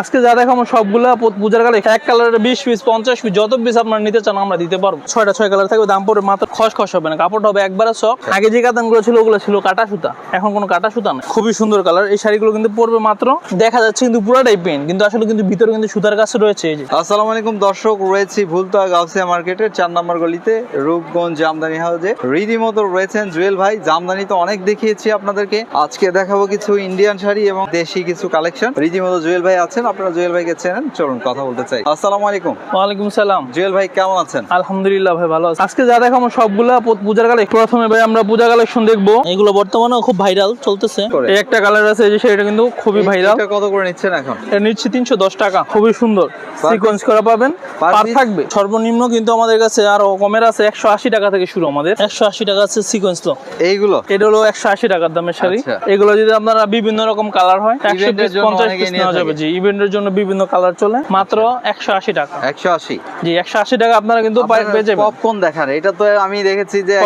আজকে যা দেখাবো সবগুলা পু- পূজার কালে এক কালারের বিশ পিস, পঞ্চাশ পিস, যত পিস আপনারা নিতে চান আমরা দিতে পারব। ছয়টা ছয় কালার থাকবে, দাম পড়বে মাত্র খস খস হবে না। কাপড়টা হবে একবারে সব আগে যে কাতানগুলো ছিল, ওগুলো ছিল কাটা সুতা। এখন কোনো কাটা সুতা না খুবই সুন্দর কালার। এই শাড়িগুলো কিন্তু পড়বে মাত্র, দেখা যাচ্ছে কিন্তু পুরোটাই পেন কিন্তু আসলে কিন্তু ভিতরে কিন্তু সুতার কাছে রয়েছে এই যে। আসসালামু আলাইকুম দর্শক, রয়েছি ভুলতা গাউসিয়া মার্কেটের চার নম্বর গলিতে, রূপগঞ্জ জামদানি হাউসে রীতিমতো রয়েছেন জুয়েল ভাই, জামদানি তো অনেক দেখিয়েছি আপনাদেরকে। আজকে দেখাবো কিছু ইন্ডিয়ান শাড়ি এবং দেশি কিছু কালেকশন রীতিমতো জুয়েল ভাই আছেন আপনারা জুয়েল ভাইকে চেনেন? চলুন কথা বলতে চাই। আসসালামু আলাইকুম। ওয়ালাইকুম সালাম। জুয়েল ভাই কেমন আছেন? আলহামদুলিল্লাহ ভাই ভালো আছে। আজকে যা দেখাবো সবগুলা পূজার কালে প্রথমে ভাই আমরা পূজা কালেকশন দেখব। এগুলো বর্তমানে খুব ভাইরাল চলতেছে। এই একটা কালার আছে যে সেটা কিন্তু খুবই ভাইরাল। এটা কত করে নিচ্ছেন এখন? এটা নিচ্ছি তিনশো দশ টাকা। খুবই সুন্দর। সিকোয়েন্স করা পাবেন। পার থাকবে। সর্বনিম্ন কিন্তু আমাদের কাছে আরও কমের আছে একশো আশি টাকা থেকে শুরু আমাদের। একশো আশি টাকা আছে সিকোয়েন্স লো এইগুলো? এটা হলো একশো আশি টাকার দামের শাড়ি। আচ্ছা। এগুলো যদি আপনারা বিভিন্ন রকম কালার হয় একশো Event এর পিস নেওয়া যাবে। জি ইভেন্টের জন্য বিভিন্ন কালার চলে। মাত্র একশো আশি টাকা। একশো আশি। জি একশো আশি টাকা আপনারা কিন্তু পেয়ে যাবেন। পপকর্ন দেখান এটা তো আমি দেখেছি যে।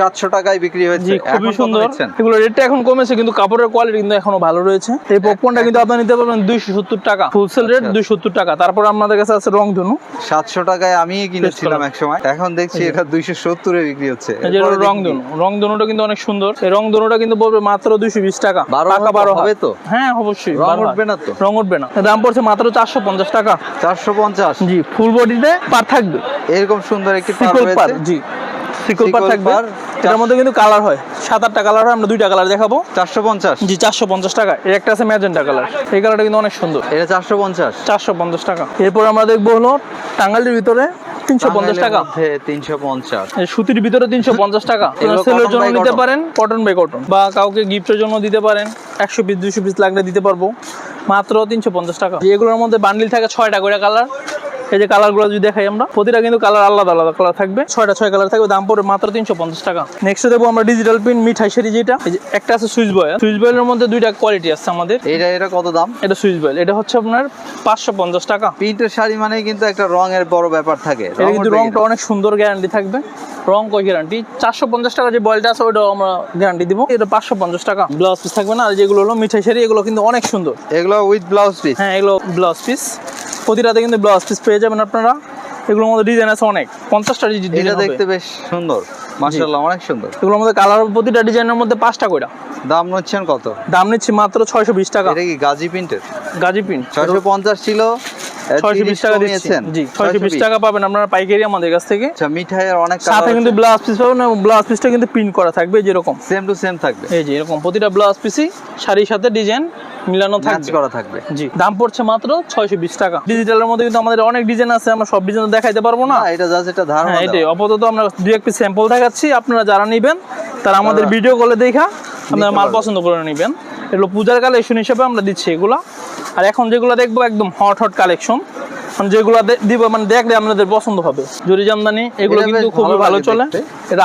সাতশো টাকায় বিক্রি হয়েছে খুবই সুন্দর। এগুলো রেটটা এখন কমেছে কিন্তু কাপড়ের কোয়ালিটি কিন্তু এখনও ভালো রয়েছে। এই পপকর্নটা কিন্তু আপনারা নিতে পারবেন দুইশো সত্তর টাকা। হোলসেল রেট আচ্ছা। দুইশো সত্তর টাকা। তারপর আপনাদের কাছে আছে রং ধনু সাতশো টাকায় আমি কিনেছিলাম। এক সময় এখন দেখছি এটা দুইশো সত্তরে বিক্রি হচ্ছে। রং ধনু রং ধনুটা কিন্তু অনেক সুন্দর। এই রং ধনুটা কিন্তু বলবে মাত্র দুইশো বিশ টাকা। বারো টাকা বারো হবে তো? হ্যাঁ অবশ্যই। রং উঠবে না তো? রং উঠবে না। দাম পড়ছে মাত্র চারশো পঞ্চাশ টাকা। চারশো পঞ্চাশ। জি ফুল বডিতে পার থাকবে। এরকম সুন্দর একটি পার জি। সিকল পার থাকবে এটার মধ্যে কিন্তু কালার হয়। সাত আটটা কালার হয় আমরা দুইটা কালার দেখাবো। চারশো পঞ্চাশ। জি চারশো পঞ্চাশ টাকা। এর একটা আছে ম্যাজেন্টা কালার এই কালারটা কিন্তু অনেক সুন্দর। এটা চারশো পঞ্চাশ। চারশো পঞ্চাশ টাকা। এরপর আমরা দেখব হলো টাঙ্গালির ভিতরে তিনশো পঞ্চাশ টাকা। তিনশো পঞ্চাশ। সুতির ভিতরে তিনশো পঞ্চাশ টাকা। সেলের জন্য নিতে পারেন কটন বাই কটন বা কাউকে গিফটের জন্য দিতে পারেন একশো পিস দুশো পিস লাগলে দিতে পারব। মাত্র তিনশো পঞ্চাশ টাকা। এগুলোর মধ্যে বান্ডিল থাকে ছয়টা করে কালার এই যে কালারগুলো যদি দেখাই আমরা প্রতিটা কিন্তু কালার আলাদা আলাদা কালার থাকবে। ছয়টা ছয় কালার থাকবে দাম পড়বে মাত্র তিনশো পঞ্চাশ টাকা। নেক্সট দেখব আমরা ডিজিটাল প্রিন্ট মিঠাই শাড়ি যেটা একটা আছে সুইচ বয়েল সুইচ বয়েলের মধ্যে দুইটা কোয়ালিটি আছে আমাদের। এটা এটা কত দাম? এটা সুইচ বয়েল এটা হচ্ছে আপনার পাঁচশো পঞ্চাশ টাকা। প্রিন্টের শাড়ি মানে কিন্তু একটা রঙের বড় ব্যাপার থাকে। এটা কিন্তু রংটা অনেক সুন্দর গ্যারান্টি থাকবে। রং কই গ্যারান্টি চারশো পঞ্চাশ টাকা যে বয়েলটা আছে ওটাও আমরা গ্যারান্টি দিব। এটা পাঁচশো পঞ্চাশ টাকা। ব্লাউজ পিস থাকবে না? আর যেগুলো হলো মিঠাই শাড়ি এগুলো কিন্তু অনেক সুন্দর। এগুলো উইথ ব্লাউজ পিস হ্যাঁ এগুলো ব্লাউজ পিস প্রতিটাতে কিন্তু ব্লাউজ পিস পেয়ে যাবেন আপনারা। এগুলোর মধ্যে ডিজাইন আছে অনেক। পঞ্চাশটা এটা ডিজাইন দেখতে বেশ সুন্দর। মাশাআল্লাহ অনেক সুন্দর। এগুলোর মধ্যে কালার প্রতিটা ডিজাইনের মধ্যে পাঁচটা কইটা দাম নিচ্ছেন কত? দাম নিচ্ছি মাত্র ছয়শো বিশ টাকা। এটা কি গাজী প্রিন্টের গাজি প্রিন্ট ছয়শো পঞ্চাশ ছিল ছয়শো বিশ টাকা দিচ্ছি। জি ছয়শো বিশ টাকা পাবেন আপনারা পাইকারি আমাদের কাছ থেকে। আচ্ছা মিঠাইয়ের অনেক সাথে কিন্তু ব্লাউজ পিস পাবেন এবং ব্লাউজ পিসটা কিন্তু প্রিন্ট করা থাকবে যেরকম সেম টু সেম থাকবে। এই যে এরকম প্রতিটা ব্লাউজ পিসই শাড়ির সাথে ডিজাইন মিলানো থাকবে। করা থাকবে। জি দাম পড়ছে মাত্র ছয়শো বিশ টাকা। ডিজিটালের মধ্যে কিন্তু আমাদের অনেক ডিজাইন আছে আমরা সব ডিজাইন দেখাইতে পারব না। এটা জাস্ট ধারণা হ্যাঁ এটাই। আপাতত আমরা দুই স্যাম্পল দেখাচ্ছি আপনারা যারা নেবেন তারা আমাদের ভিডিও কলে দেখা আপনারা মাল পছন্দ করে নেবেন। এগুলো পূজার কালেকশন হিসেবে আমরা দিচ্ছি এগুলা। আর এখন যেগুলো দেখব একদম হট হট কালেকশন যেগুলো দিব মানে দেখলে আপনাদের পছন্দ হবে। জরি জামদানি এগুলো কিন্তু খুবই ভালো চলে।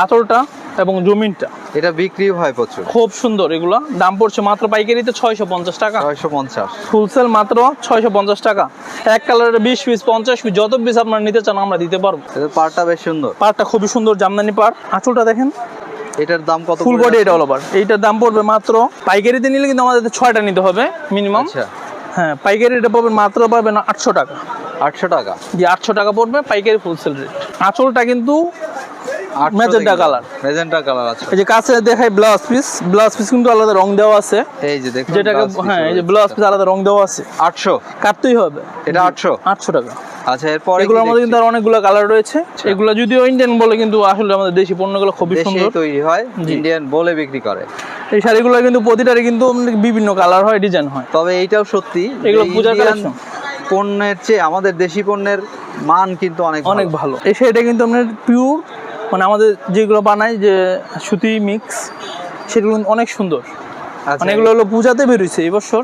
আতরটা এবং জমিনটা। এটা বিক্রি হয় প্রচুর। খুব সুন্দর এগুলো। দাম পড়ছে মাত্র পাইকারিতে ছয়শো পঞ্চাশ টাকা। ছয়শো পঞ্চাশ। ফুলসেল মাত্র ছয়শো পঞ্চাশ টাকা। এক কালারের বিশ পিস পঞ্চাশ পিস যত পিস আপনারা নিতে চান আমরা দিতে পারব। পাড়টা বেশ সুন্দর। পারটা খুবই সুন্দর জামদানি পার আঁচলটা দেখেন। এটার দাম কত ফুল বডি এটা অল ওভার এইটার দাম পড়বে মাত্র পাইকারিতে নিলে কিন্তু আমাদের ছয়টা নিতে হবে মিনিমাম আচ্ছা। হ্যাঁ পাইকারি এটা পাবেন মাত্র পাবেন আটশো টাকা। আটশো টাকা। জি আটশো টাকা পড়বে পাইকারি ফুলসেল রেট আঁচলটা কিন্তু ম্যাজেন্টা কালার। মেজেন্টা কালার আছে। এই যে কাছে দেখাই ব্লাউজ পিস ব্লাউজ পিস কিন্তু আলাদা রং দেওয়া আছে। এই যে দেখুন যেটাকে হ্যাঁ এই যে ব্লাউজ পিস আলাদা রং দেওয়া আছে। আটশো? কাটতেই হবে। এটা টাকা। আচ্ছা এরপরে এগুলোর মধ্যে কিন্তু আর অনেকগুলো কালার রয়েছে। এগুলো যদিও ইন্ডিয়ান বলে কিন্তু আসলে আমাদের দেশি পণ্যগুলো খুবই দেশেই সুন্দর। তৈরি হয় ইন্ডিয়ান বলে বিক্রি করে। এই শাড়িগুলো কিন্তু প্রতিটারে কিন্তু বিভিন্ন কালার হয় ডিজাইন হয়। তবে এইটাও সত্যি এগুলো পূজার পণ্যের চেয়ে আমাদের দেশি পণ্যের মান কিন্তু অনেক অনেক ভালো। ভালো। এই শাড়িটা কিন্তু আপনার পিওর মানে আমাদের যেগুলো বানাই যে সুতি মিক্স সেগুলো অনেক সুন্দর। আচ্ছা। মানে এগুলো হলো পূজাতে বেরোইছে এই বছর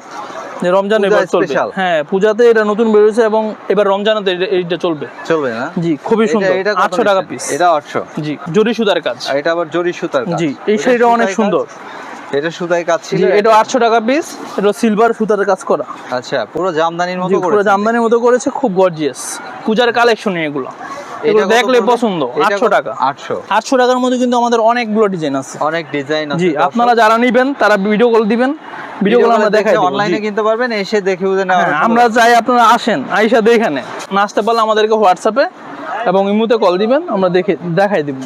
যে রমজান এবার চলবে। হ্যাঁ পূজাতে এটা নতুন বেরোইছে এবং এবার রমজানেতে এটা- চলবে। চলবে না? জি খুবই সুন্দর। এটা টাকা পিস এটা আটশো। জি জরি সুতার কাজ। এটা আবার জরি সুতার কাজ। জি এই শাড়িটা অনেক সুন্দর। এটা সুতায় কাজ ছিল এটা আটশো টাকা পিস এটা সিলভার সুতার কাজ করা। আচ্ছা পুরো জামদানির মতো পুরো জামদানির মতো করেছে খুব গর্জিয়াস পূজার কালেকশন এগুলো। এগুলো দেখলে পছন্দ আটশো টাকা। আটশো। আটশো টাকার মধ্যে কিন্তু আমাদের অনেকগুলো ডিজাইন আছে। অনেক ডিজাইন আছে। জি আপনারা যারা নিবেন তারা ভিডিও কল দিবেন। ভিডিও কল আমরা দেখাই অনলাইনে কিনতে পারবেন এসে দেখে বুঝে নেওয়ার হ্যাঁ, আমরা। চাই আপনারা আসেন আইসা দেখে নেন। না আসতে পারলে আমাদেরকে হোয়াটসঅ্যাপে এবং ইমুতে কল দিবেন আমরা দেখে দেখাই দিব।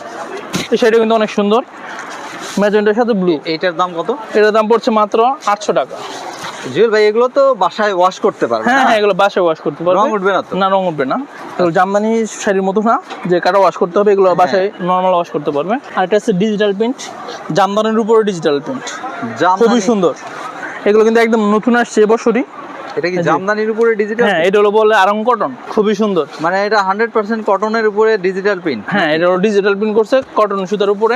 শাড়িটা কিন্তু অনেক সুন্দর। ম্যাজেন্টার সাথে ব্লু এইটার দাম কত? এটার দাম পড়ছে মাত্র আটশো টাকা। জুয়েল ভাই এগুলো তো বাসায় ওয়াশ করতে পারবে হ্যাঁ হ্যাঁ এগুলো বাসায় ওয়াশ করতে পারবে। রং উঠবে না তো? না রং উঠবে না। এগুলো জামদানি শাড়ির মতো না যে কাটা ওয়াশ করতে হবে এগুলো বাসায় নর্মাল ওয়াশ করতে পারবে। আর এটা হচ্ছে ডিজিটাল প্রিন্ট জামদানির উপরে ডিজিটাল প্রিন্ট খুবই সুন্দর। এগুলো কিন্তু একদম নতুন আসছে এবছরই। এটা কি জামদানির উপরে ডিজিটাল হ্যাঁ এটা হলো বলে আরং কটন খুবই সুন্দর। মানে এটা হান্ড্রেড পার্সেন্ট কটনের উপরে ডিজিটাল প্রিন্ট হ্যাঁ এটা ডিজিটাল প্রিন্ট করছে কটন সুতার উপরে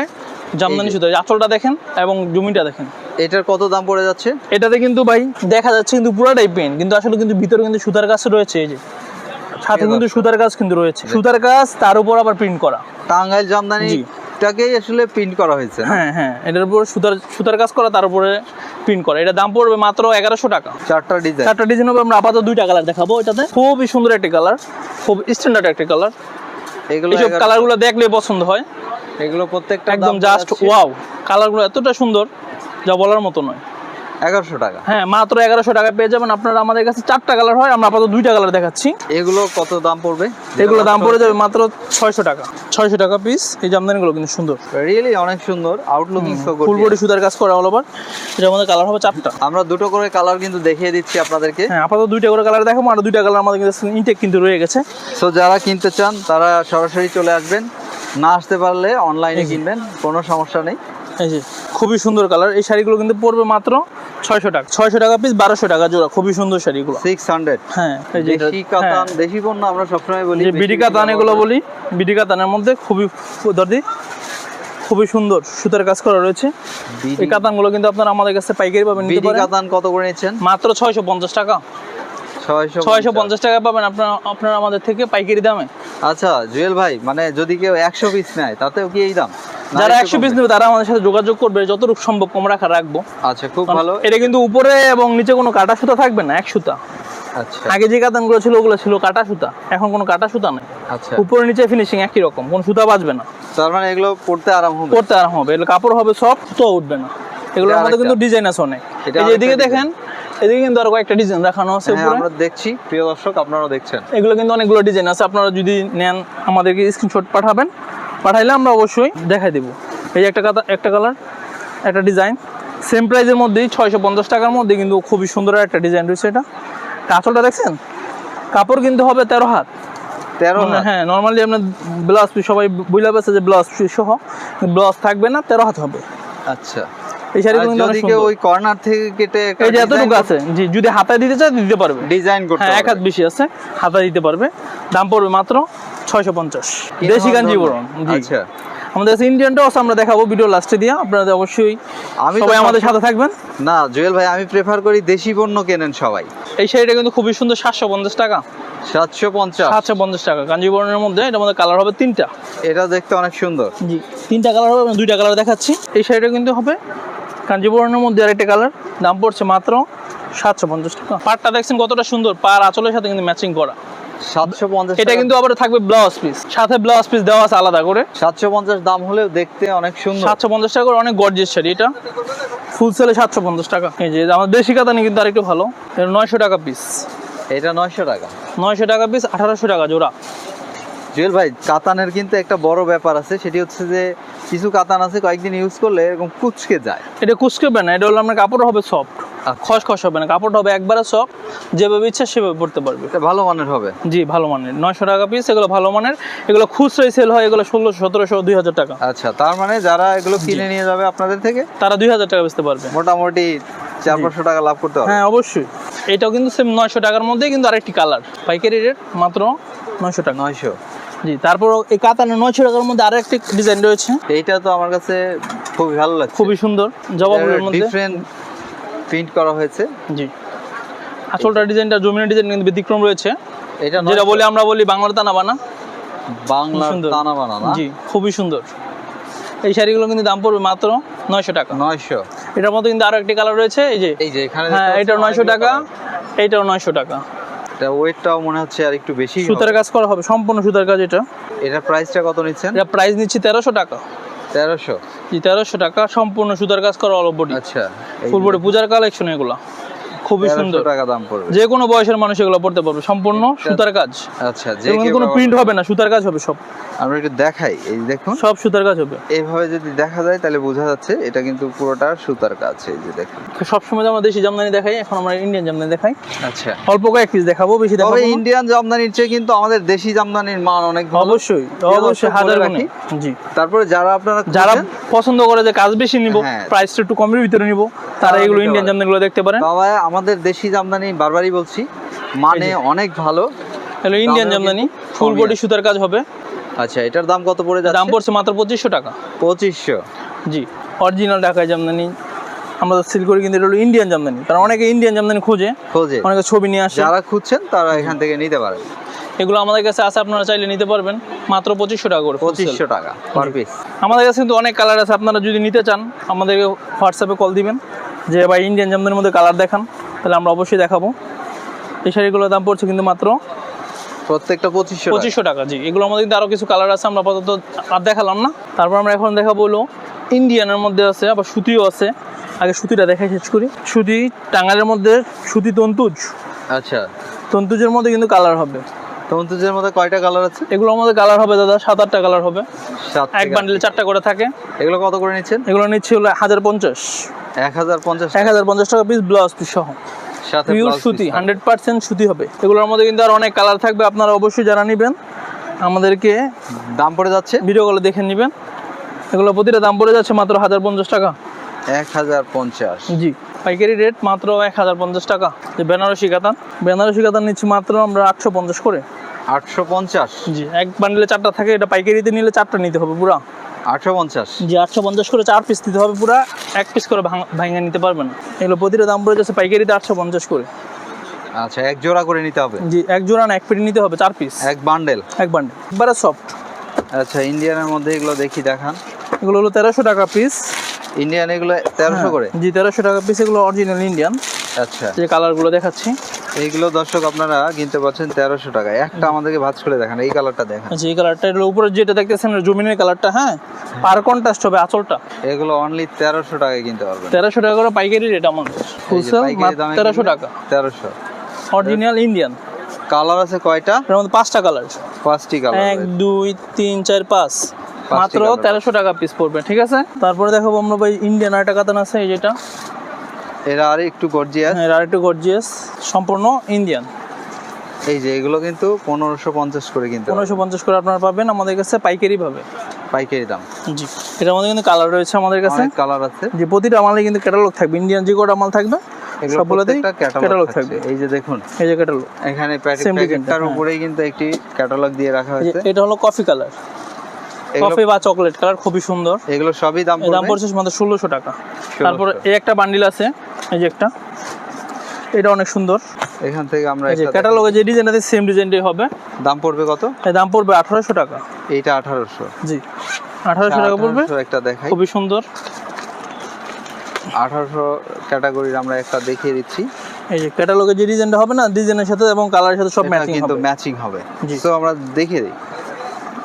জামদানি সুতা। আঁচলটা দেখেন এবং জমিটা দেখেন। এটার কত দাম পড়ে যাচ্ছে? এটাতে কিন্তু ভাই দেখা যাচ্ছে কিন্তু পুরাটাই পেন কিন্তু আসলে কিন্তু ভিতরে কিন্তু সুতার কাজ রয়েছে এই যে। সাথে কিন্তু সুতার কাজ কিন্তু রয়েছে। সুতার কাজ তার উপর আবার প্রিন্ট করা। টাঙ্গাইল জামদানিটাকেই আসলে প্রিন্ট করা হয়েছে। হ্যাঁ হ্যাঁ এটার উপর সুতার সুতার কাজ করা তার উপরে প্রিন্ট করা। এটা দাম পড়বে মাত্র এগারোশো টাকা। চারটা ডিজাইন চারটা ডিজাইন হবে আমরা আপাতত দুইটা কালার দেখাবো। এটাতে খুবই সুন্দর একটি কালার খুব স্ট্যান্ডার্ড একটি কালার এগুলো এইসব কালারগুলো দেখলে পছন্দ হয়। এগুলো প্রত্যেকটা একদম জাস্ট ওয়াও কালারগুলো এতটা সুন্দর। যা বলার মতো নয়। এগারোশো টাকা। হ্যাঁ মাত্র এগারোশো টাকা পেয়ে যাবেন। আপনারা আমাদের কাছে চারটা কালার হয় আমরা আপাতত দুইটা কালার দেখাচ্ছি। এগুলো কত দাম পড়বে? এগুলো দাম পড়ে যাবে মাত্র ছয়শো টাকা। ছয়শো টাকা পিস এই জামদানিগুলো কিন্তু সুন্দর। রিয়েলি অনেক সুন্দর। আউটলুকিং ফুল বডি সুতার কাজ করা অল ওভার এটার মধ্যে কালার হবে চারটা। আমরা দুটো করে কালার কিন্তু দেখিয়ে দিচ্ছি আপনাদেরকে। হ্যাঁ আপাতত দুইটা করে কালার দেখাবো। আর দুইটা কালার আমাদের কিন্তু ইনটেক কিন্তু রয়ে গেছে। সো যারা কিনতে চান তারা সরাসরি চলে আসবেন। না আসতে পারলে অনলাইনে কিনবেন। কোনো সমস্যা নেই। এই যে খুবই সুন্দর কালার। এই শাড়িগুলো কিন্তু পড়বে মাত্র ছয়শো টাকা। ছয়শো টাকা পিস বারোশো টাকা জোড়া। খুবই সুন্দর শাড়িগুলো। সিক্স হান্ড্রেড হ্যাঁ দেশি কাতান হ্যাঁ, দেশি পণ্য আমরা সবসময় বলি বিডি কাতান এগুলো বলি বিডি কাতানের মধ্যে খুবই দর্দি খুবই সুন্দর সুতার কাজ করা রয়েছে। এই কাতানগুলো কিন্তু আপনারা আমাদের কাছে পাইকারি পাবেন নিতে বিডি কাতান কত করে নিচ্ছেন? মাত্র ছয়শো পঞ্চাশ টাকা। ছয়শো পঞ্চাশ। টাকা পাবেন আপনারা আপনারা আমাদের থেকে পাইকারি দামে। আচ্ছা জুয়েল ভাই মানে যদি কেউ একশো পিস নেয় তাতেও কি এই দাম? যারা একশো পিস নেবে তারা আমাদের সাথে যোগাযোগ করবে যতটুকু সম্ভব কম রাখা রাখব। আচ্ছা খুব ভালো। এটা কিন্তু উপরে এবং নিচে কোনো কাটা সুতা থাকবে না এক সুতা। আচ্ছা। আগে যে কাতানগুলো ছিল ওগুলো ছিল কাটা সুতা। এখন কোনো কাটা সুতা নেই। আচ্ছা। উপরে নিচে ফিনিশিং একই রকম কোনো সুতা বাজবে না। তার মানে এগুলো পড়তে আরাম হবে? পড়তে আরাম হবে। এগুলো কাপড় হবে সব তো উঠবে না। এগুলোর মধ্যে কিন্তু ডিজাইন আছে অনেক। এই যে এদিকে দেখেন এদিকে কিন্তু আরও কয়েকটা ডিজাইন দেখানো আছে হ্যাঁ আমরা দেখছি। প্রিয় দর্শক আপনারাও দেখছেন। এগুলো কিন্তু অনেকগুলো ডিজাইন আছে। আপনারা যদি নেন আমাদেরকে স্ক্রিনশট পাঠাবেন। পাঠাইলে আমরা অবশ্যই দেখাই দেবো। এই একটা কাতা একটা কালার একটা ডিজাইন। সেম প্রাইজের মধ্যেই ছয়শো পঞ্চাশ টাকার মধ্যে কিন্তু খুবই সুন্দর একটা ডিজাইন রয়েছে এটা। কাঁচলটা দেখছেন? কাপড় কিন্তু হবে তেরো হাত। তেরো মানে হ্যাঁ নর্মালি আপনার ব্লাউজ পিস সবাই বুঝলে পেয়েছে যে ব্লাউজ পিস সহ ব্লাউজ থাকবে না তেরো হাত হবে। আচ্ছা। এই শাড়িগুলো কিন্তু অনেক যদি কেউ সুন্দর। ওই কর্নার থেকে কেটে এই যে এতটুকু আছে। জি যদি হাতায় দিতে চায় দিতে পারবে। ডিজাইন করতে হ্যাঁ এক হাত বেশি আছে হাতা দিতে পারবে। দাম পড়বে মাত্র ছয়শো পঞ্চাশ। দেশি কাঞ্জিবরণ আচ্ছা। আমাদের কাছে ইন্ডিয়ানটাও আমরা দেখাবো ভিডিও লাস্টে দিয়ে। আপনারা অবশ্যই আমি সবাই আমাদের সাথে থাকবেন। না জুয়েল ভাই আমি প্রেফার করি দেশি পণ্য কেনেন সবাই। এই শাড়িটা কিন্তু খুবই সুন্দর সাতশো পঞ্চাশ টাকা। সাতশো পঞ্চাশ। সাতশো পঞ্চাশ টাকা। কাঞ্জিবরণের মধ্যে এটার মধ্যে কালার হবে তিনটা। এটা দেখতে অনেক সুন্দর। জি তিনটা কালার হবে আমি দুইটা কালার দেখাচ্ছি। এই শাড়িটা কিন্তু হবে কাঞ্জিবরণের মধ্যে আরেকটা কালার দাম পড়ছে মাত্র সাতশো পঞ্চাশ টাকা। পাটটা দেখছেন কতটা সুন্দর। পার আঁচলের সাথে কিন্তু ম্যাচিং করা। সাতশো পঞ্চাশ এটা কিন্তু আবার থাকবে ব্লাউজ পিস সাথে ব্লাউজ পিস দেওয়া আছে আলাদা করে। সাতশো পঞ্চাশ দাম হলেও দেখতে অনেক সুন্দর। সাতশো পঞ্চাশ টাকা করে অনেক গর্জেস শাড়ি এটা। ফুল সেলে সাতশো পঞ্চাশ টাকা। এই যে আমার দেশি কাতানি কিন্তু আরেকটু ভালো। এটা নয়শো টাকা পিস এটা নয়শো টাকা। নয়শো টাকা পিস আঠারোশো টাকা জোড়া। জুয়েল ভাই কাতানের কিন্তু একটা বড় ব্যাপার আছে। সেটি হচ্ছে যে কিছু কাতান আছে কয়েকদিন ইউজ করলে এরকম কুচকে যায়। এটা কুচকেবে না এটা হলো আপনার কাপড় হবে সফট। খসখস হবে না কাপড় হবে একবারে সফট যেভাবে ইচ্ছা সেভাবে পড়তে পারবে। এটা ভালো মানের হবে। জি ভালো মানের। নয়শো টাকা পিস এগুলো ভালো মানের। এগুলো খুচরাই সেল হয় এগুলো ষোলোশো সতেরোশো দুই হাজার টাকা। আচ্ছা তার মানে যারা এগুলো কিনে নিয়ে যাবে আপনাদের থেকে? তারা দুই হাজার টাকা বেচতে পারবে। মোটামুটি চার পাঁচশো টাকা লাভ করতে হবে। হ্যাঁ অবশ্যই। এটাও কিন্তু সেম নয়শো টাকার মধ্যেই কিন্তু আরেকটি কালার পাইকারি রেট মাত্র নয়শো টাকা। নয়শো। জি তারপর এই কাতানের নয়শো টাকার মধ্যে আরও একটি ডিজাইন রয়েছে। এইটা তো আমার কাছে খুবই ভালো লাগছে। খুবই সুন্দর জবাবের মধ্যে। ডিফারেন্ট প্রিন্ট করা হয়েছে। জি। আসলটা ডিজাইনটা জমিনের ডিজাইন কিন্তু ব্যতিক্রম রয়েছে। এটা যেটা 900 বলি আমরা বলি বাংলার টানা বানা বাংলার। টানা বানানা জি খুবই সুন্দর। এই শাড়িগুলো কিন্তু দাম পড়বে মাত্র নয়শো টাকা। নয়শো। এটার মধ্যে কিন্তু আরও একটি কালার রয়েছে এই যে এই যে এখানে হ্যাঁ এটাও নয়শো টাকা। এইটাও নয়শো টাকা। এটা ওয়েটটাও মনে হচ্ছে আর একটু বেশি সুতার কাজ করা হবে সম্পূর্ণ সুতার কাজ এটা। এটার প্রাইসটা কত নিচ্ছেন? এটা প্রাইস নিচ্ছি তেরোশো টাকা। তেরোশো? জি তেরোশো টাকা। সম্পূর্ণ সুতার কাজ করা অল বডি আচ্ছা এই ফুল বডি পূজার কালেকশন এগুলো। খুবই সুন্দর। টাকা দাম পড়বে। যে কোনো বয়সের মানুষ এগুলো পড়তে পারবে। সম্পূর্ণ সুতার কাজ। আচ্ছা যে কোনো প্রিন্ট হবে না সুতার কাজ হবে সব। আমরা একটু দেখাই এই দেখুন। সব সুতার কাজ হবে। এইভাবে যদি দেখা যায় তাহলে বোঝা যাচ্ছে এটা কিন্তু পুরোটা সুতার কাজ এই যে দেখুন। সবসময় আমরা দেশি জামদানি দেখাই এখন আমরা ইন্ডিয়ান জামদানি দেখাই। আচ্ছা। অল্প কয়েক পিস দেখাবো বেশি দেখাবো ইন্ডিয়ান জামদানির চেয়ে কিন্তু আমাদের দেশি জামদানির মান অনেক ভালো। অবশ্যই অবশ্যই হাজার। গুণে। জি। তারপরে যারা আপনারা যারা পছন্দ করে যে কাজ বেশি নিব হ্যাঁ। প্রাইসটা একটু কমের ভিতরে নিব তারা এগুলো ইন্ডিয়ান। জামদানিগুলো দেখতে পারেন। বাবা আমাদের দেশি জামদানি বারবারই বলছি মানে অনেক ভালো। হলো ইন্ডিয়ান জামদানি ফুল বডি সুতার কাজ হবে। আচ্ছা এটার দাম কত পড়ে যাচ্ছে? দাম পড়ছে মাত্র পঁচিশশো টাকা। পঁচিশশো। জি অরিজিনাল ঢাকায় জামদানি। আমরা সিল করি কিন্তু এটা হলো ইন্ডিয়ান জামদানি। কারণ অনেকে ইন্ডিয়ান জামদানি খোঁজে খোঁজে। অনেকে ছবি নিয়ে আসে। যারা খুঁজছেন তারা এখান থেকে নিতে পারেন। এগুলো আমাদের কাছে আছে আপনারা চাইলে নিতে পারবেন। মাত্র পঁচিশশো টাকা করে। পঁচিশশো টাকা পার পিস আমাদের কাছে কিন্তু অনেক কালার আছে আপনারা যদি নিতে চান আমাদেরকে হোয়াটসঅ্যাপে কল দিবেন। যে ভাই ইন্ডিয়ান জামদানির মধ্যে কালার দেখান। তাহলে আমরা অবশ্যই দেখাবো। এই শাড়িগুলোর দাম পড়ছে কিন্তু মাত্র প্রত্যেকটা পঁচিশশো পঁচিশশো টাকা জি। এগুলোর মধ্যে কিন্তু আরও কিছু কালার আছে আমরা আপাতত আর দেখালাম না। তারপর আমরা এখন দেখাবো হলো ইন্ডিয়ানের মধ্যে আছে আবার সুতিও আছে। আগে সুতিটা দেখাই শেষ করি। সুতি টাঙ্গালের মধ্যে সুতি তন্তুজ। আচ্ছা। তন্তুজের মধ্যে কিন্তু কালার হবে। তন্তুজের মধ্যে কয়টা কালার আছে? এগুলো আমাদের কালার হবে দাদা সাত আটটা কালার হবে এক বান্ডেলে চারটা করে থাকে। এগুলো কত করে নিচ্ছেন? এগুলো নিচ্ছে হলো হাজার পঞ্চাশ। এক হাজার পঞ্চাশ এক হাজার পঞ্চাশ টাকা পিস ব্লাউজ পিস সহ। পিওর সুতি হান্ড্রেড পার্সেন্ট সুতি হবে। এগুলোর মধ্যে কিন্তু আর অনেক কালার থাকবে আপনারা অবশ্যই যারা নেবেন আমাদেরকে দাম পড়ে যাচ্ছে? ভিডিও কলে দেখে নেবেন। এগুলো প্রতিটা দাম পড়ে যাচ্ছে মাত্র হাজার পঞ্চাশ টাকা। এক হাজার পঞ্চাশ। জি পাইকারি রেট মাত্র এক হাজার পঞ্চাশ টাকা। যে বেনারসি কাতান বেনারসি কাতান নিচ্ছি মাত্র আমরা আটশো পঞ্চাশ করে। আটশো পঞ্চাশ। জি এক বান্ডেলে চারটা থাকে এটা পাইকারিতে নিলে চারটা নিতে হবে পুরা। আটশো পঞ্চাশ। জি আটশো পঞ্চাশ করে চার পিস দিতে হবে পুরা এক পিস করে ভাঙা নিতে পারবেন এগুলো প্রতিটা দাম পড়ে যাচ্ছে পাইকারিতে আটশো পঞ্চাশ করে। আচ্ছা এক জোড়া করে নিতে হবে? জি এক জোড়া না এক পেটি নিতে হবে চার পিস এক বান্ডেল? এক বান্ডেল। একবারে সফট আচ্ছা ইন্ডিয়ানের মধ্যে এগুলো দেখি দেখান। এগুলো হলো তেরোশো টাকা পিস ইন্ডিয়ান এগুলো তেরোশো করে? জি তেরোশো টাকা পিস এগুলো অরিজিনাল ইন্ডিয়ান আচ্ছা। যে কালারগুলো দেখাচ্ছি। এইগুলো দর্শক আপনারা কিনতে পাচ্ছেন তেরোশো টাকায় একটা আমাদেরকে ভাঁজ করে দেখান এই কালারটা দেখান। আচ্ছা এই কালারটা উপরে যেটা দেখতেছেন জমিনের কালারটা হ্যাঁ? পার কন্ট্রাস্ট হবে আঁচলটা। এগুলো অনলি তেরোশো টাকায় কিনতে পারবেন। তেরোশো টাকা করে পাইকারি রেট আমাদের হোলসেল তেরোশো টাকা। তেরোশো। অরিজিনাল ইন্ডিয়ান কালার আছে কয়টা? এর মধ্যে পাঁচটা কালার পাঁচটি কালার এক দুই তিন চার পাঁচ। মাত্র তেরোশো টাকা পিস পড়বে ঠিক আছে? তারপরে দেখাবো আমরা ভাই ইন্ডিয়ান আরেকটা কাতান আছে এই যেটা। এরা আর একটু গর্জিয়াস হ্যাঁ আরেকটু গর্জিয়াস সম্পূর্ণ ইন্ডিয়ান এই যে এগুলো কিন্তু পনেরোশো পঞ্চাশ করে কিনতে। পনেরোশো পঞ্চাশ করে আপনারা পাবেন আমাদের কাছে পাইকারি পাবে পাইকারি দাম। জি এটার মধ্যে কিন্তু কালার রয়েছে আমাদের কাছে। কালার আছে। যে প্রতিটা মালে কিন্তু ক্যাটালগ থাকবে ইন্ডিয়ান যে কটা মাল থাকবে সবগুলোতেই ক্যাটালগ ক্যাটালগ থাকবে থাকবে। এই যে দেখুন এই যে ক্যাটালগ এখানে প্যাকেটটার হ্যাঁ। উপরেই কিন্তু একটি ক্যাটালগ দিয়ে রাখা হয়েছে। এটা হলো কফি কালার কফি বা চকলেট কালার খুবই সুন্দর। এগুলো সবই দাম দাম পড়ছে মাত্র ষোলোশো টাকা। 1600 তারপরে এই একটা বান্ডিল আছে। এই যে একটা। এটা অনেক সুন্দর। এখান থেকে আমরা এই যে ক্যাটালগে যে ডিজাইন আছে সেম ডিজাইনটাই হবে। দাম পড়বে কত? এর দাম পড়বে আঠারোশো টাকা। এইটা আঠারোশো। জি। আঠারোশো টাকা পড়বে। একটা দেখাই। খুবই সুন্দর। আঠারোশো ক্যাটাগরির আমরা একটা দেখিয়ে দিচ্ছি। এই যে ক্যাটালগে যে ডিজাইনটা হবে না ডিজাইনের সাথে এবং কালারের সাথে সব এটা ম্যাচিং কিন্তু ম্যাচিং হবে। জি। তো আমরা দেখিয়ে দিই।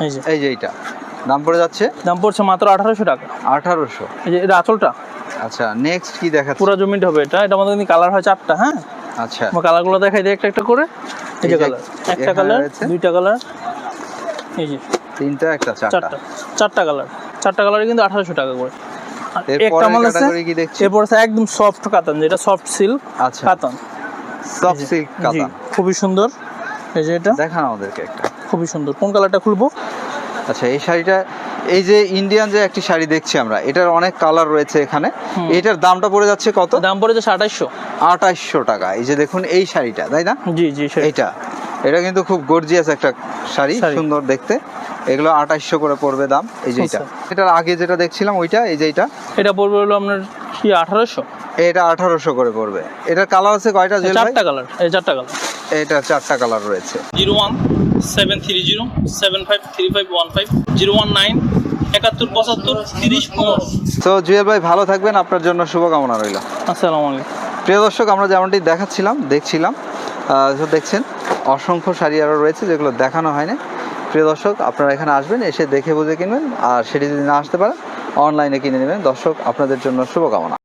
এই যে। এই যে এইটা। দাম পড়ে যাচ্ছে? দাম পড়ছে মাত্র আঠারোশো টাকা। আঠারোশো। এই যে এটা আঁচলটা? আচ্ছা নেক্সট কি দেখাচ্ছি? পুরো জমিটা হবে এটা। এটা আমাদের কালার হয় চারটা হ্যাঁ? আচ্ছা। আমরা কালারগুলো দেখাই দিই একটা একটা করে। এই যে কালার একটা কালার দুইটা কালার এই যে। তিনটা একটা চারটা। চারটা। কালার চারটা কালারে কিন্তু আঠারোশো টাকা করে। একটা মাল আছে কি দেখছি? এরপর আছে একদম সফট কাতান যেটা সফট সিল্ক আচ্ছা। কাতান সফট সিল্ক কাতান খুবই সুন্দর। এই যে এটা। দেখান আমাদেরকে একটা। খুবই সুন্দর। কোন কালারটা খুলবো? আচ্ছা এই শাড়িটা এই যে ইন্ডিয়ান যে একটি শাড়ি দেখছি আমরা এটার অনেক কালার রয়েছে এখানে। এটার দামটা পড়ে যাচ্ছে কত? দাম পড়েছে যাচ্ছে আঠাশশো টাকা। এই যে দেখুন এই শাড়িটা তাই না? জি জি এটা। এটা কিন্তু খুব গর্জিয়াস একটা শাড়ি শাড়ি। সুন্দর দেখতে। এগুলো আঠাশশো করে পড়বে দাম এই যে এটা। আচ্ছা। এটার আগে যেটা দেখছিলাম ওইটা এই যে এটা। এটা পড়বে হলো আপনার কি আঠারোশো? এটা আঠারোশো করে পড়বে। এটার কালার আছে কয়টা জুয়েল চারটা কালার এই চারটা কালার এটা চারটা কালার রয়েছে। Zero one seven three zero seven five three five one five zero one nine একাত্তর পঁচাত্তর তিরিশ পনেরো। তো জুয়েল ভাই ভালো থাকবেন আপনার জন্য শুভকামনা রইল। আসসালামু আলাইকুম। প্রিয় দর্শক আমরা যেমনটি দেখাচ্ছিলাম দেখছিলাম দেখছেন অসংখ্য শাড়ি আরও রয়েছে যেগুলো দেখানো হয়নি। প্রিয় দর্শক আপনারা এখানে আসবেন এসে দেখে বুঝে কিনবেন আর সেটি যদি না আসতে পারেন অনলাইনে কিনে নেবেন। দর্শক আপনাদের জন্য শুভকামনা।